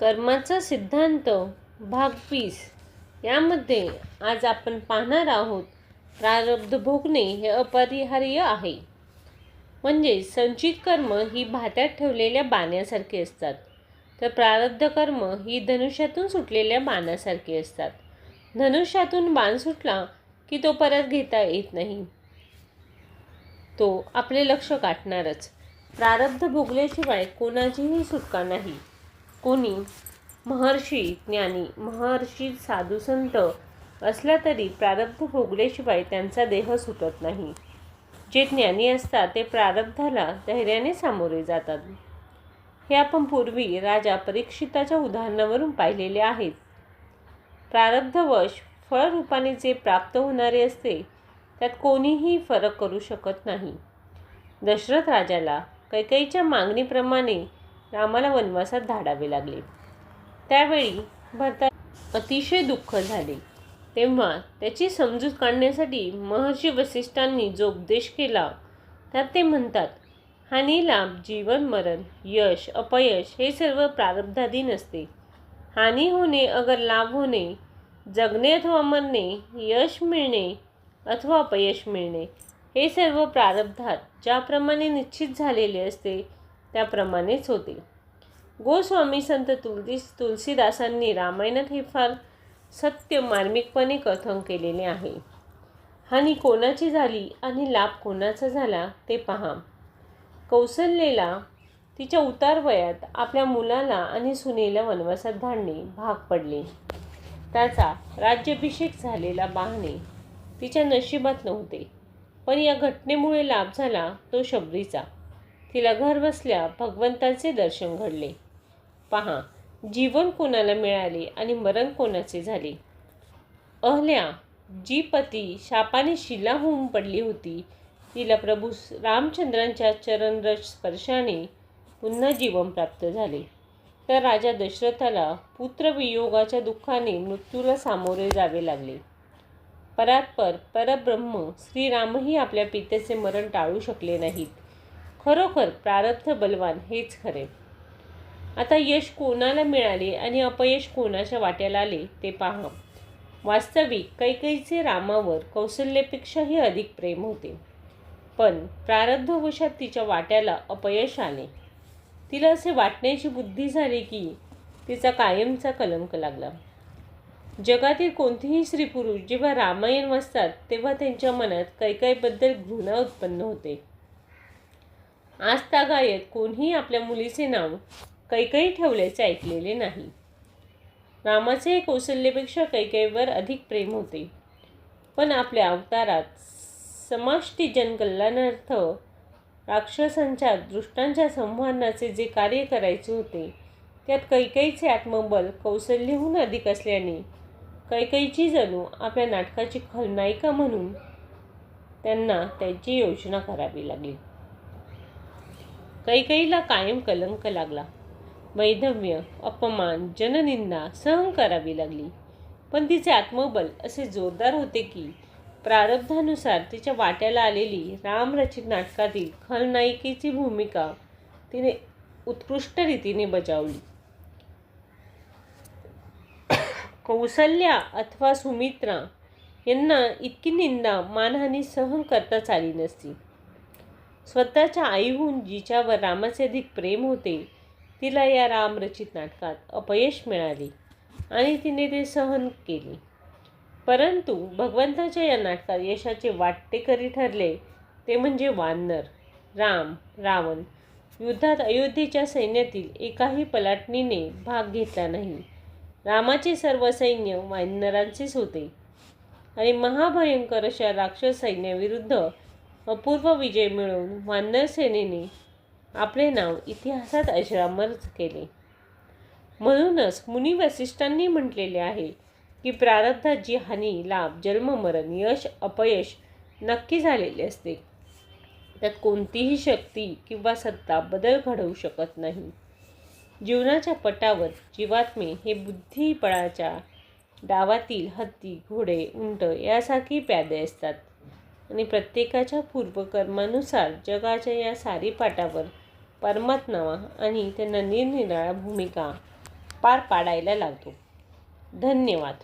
कर्माचा सिद्धांत भाग वीस यामध्ये आज आपण पाहणार आहोत प्रारब्ध भोगणे हे अपरिहार्य आहे. म्हणजे संचित कर्म ही भात्यात ठेवलेल्या बाण्यासारखी असतात. तर प्रारब्ध कर्म ही धनुष्यातून सुटलेल्या बाणासारखी असतात. धनुष्यातून बाण सुटला की तो परत घेता येत नाही. तो आपले लक्ष काटणारच प्रारब्ध भोगल्याशिवाय कोणाचीही सुटका नाही. कोणी? महर्षी ज्ञानी महर्षी साधुसंत असला तरी प्रारब्ध भोगल्याशिवाय त्यांचा देह सुटत नाही. जे ज्ञानी असतात ते प्रारब्धाला धैर्याने सामोरे जातात. हे आपण पूर्वी राजा परीक्षिताच्या उदाहरणावरून पाहिलेले आहेत. प्रारब्धवश फळरूपाने जे प्राप्त होणारे असते त्यात कोणीही फरक करू शकत नाही. दशरथ राजाला कैकईच्या मागणीप्रमाणे रामाला वनवासात धाडावे लागले. त्यावेळी भरता अतिशय दुःख झाले. तेव्हा त्याची समजूत काढण्यासाठी महर्षी वसिष्ठांनी जो उपदेश केला त्यात ते म्हणतात हानी लाभ जीवन मरण यश अपयश हे सर्व प्रारब्धाधीन असते. हानी होणे अगर लाभ होणे जगणे अथवा मरणे यश मिळणे अथवा अपयश मिळणे हे सर्व प्रारब्धात ज्याप्रमाणे निश्चित झालेले असते त्याप्रमाणेच होते. गोस्वामी संत तुलदीस तुलसीदासांनी रामायणात हे फार सत्य मार्मिकपणे कथन केलेले आहे. हानी कोणाची झाली आणि लाभ कोणाचा झाला ते पहा. कौसल्येला तिच्या उतार वयात आपल्या मुलाला आणि सुनेला वनवासात धाडणे भाग पडले. त्याचा राज्याभिषेक झालेला पाहणे तिच्या नशिबात नव्हते. पण या घटनेमुळे लाभ झाला तो शबरीचा. तिला घर बसल्या भगवंतांचे दर्शन घडले. पहा जीवन कोणाला मिळाले आणि मरण कोणाचे झाले? अहल्या जी पती शापाने शिला होऊन पडली होती तिला प्रभू रामचंद्रांच्या चरणरज स्पर्शाने पुन्हा जीवन प्राप्त झाले. तर राजा दशरथाला पुत्रवियोगाच्या दुःखाने मृत्यूला सामोरे जावे लागले. परात्पर परब्रह्म श्रीरामही आपल्या पित्याचे मरण टाळू शकले नाहीत. खरोखर प्रारब्ध बलवान हेच खरे. आता यश कोणाला मिळाले आणि अपयश कोणाच्या वाट्याला आले ते पहा. वास्तविक कैकईचे रामावर कौशल्यापेक्षाही अधिक प्रेम होते. पण प्रारब्धवशात तिच्या वाट्याला अपयश आले. तिला असे वाटण्याची बुद्धी झाली की तिचा कायमचा कलंक लागला. जगातील कोणतेही स्त्री पुरुष जेव्हा रामायण वाचतात तेव्हा त्यांच्या मनात कैकाईबद्दल घृणा उत्पन्न होते. आज तागायत कोणीही आपल्या मुलीचे नाव कैकई ठेवल्याचे ऐकलेले नाही. रामाचे कौशल्यपेक्षा कैकेयीवर अधिक प्रेम होते. पण आपल्या अवतारात समाष्टी जनकल्याणार्थ राक्षसांच्या दृष्टांच्या संहारणाचे जे कार्य करायचे होते त्यात कैकेयीचे आत्मबल कौशल्यहून अधिक असल्याने कैकईची जणू आपल्या नाटकाची खलनायिका म्हणून त्यांना त्याची योजना करावी लागली. कैकईला कायम कलंक लागला. वैधव्य अपमान जननिंदा सहन करावी लागली. पण तिचे आत्मबल असे जोरदार होते की प्रारब्धानुसार तिच्या वाट्याला आलेली रामरचित नाटकातील खलनायिकेची भूमिका तिने उत्कृष्ट रीतीने बजावली. कौसल्या अथवा सुमित्रा यांना इतकी निंदा मानहानी सहन करताच आली नसती. स्वतःच्या आईहून जिच्यावर रामाचे अधिक प्रेम होते तिला या रामरचित नाटकात अपयश मिळाले आणि तिने ते सहन केले. परंतु भगवंताच्या या नाटकात यशाचे वाटेकरी ठरले ते म्हणजे वानर राम रावण. युद्धात अयोध्येच्या सैन्यातील एकाही पलाटणीने भाग घेतला नाही. रामाचे सर्व सैन्य वानरांचेच होते. आणि महाभयंकर अशा राक्षस सैन्याविरुद्ध अपूर्व विजय मिळवून वानर सेनेने आपले नाव इतिहासात अजरामर केले. म्हणूनच मुनी वसिष्ठांनी म्हटलेले आहे की प्रारब्धात जी हानी लाभ जन्ममरण यश अपयश नक्की झालेले असते त्यात कोणतीही शक्ती किंवा सत्ता बदल घडवू शकत नाही. जीवनाच्या पटावर जीवात्मे हे बुद्धिबळाच्या डावातील हत्ती घोडे उंट यासारखी प्यादे असतात. आणि प्रत्येकाच्या पूर्वकर्मानुसार जगाच्या या सारी पाटावर परमात्मा आणि त्यांना निरनिराळ्या भूमिका पार पाडायला लावतो. धन्यवाद.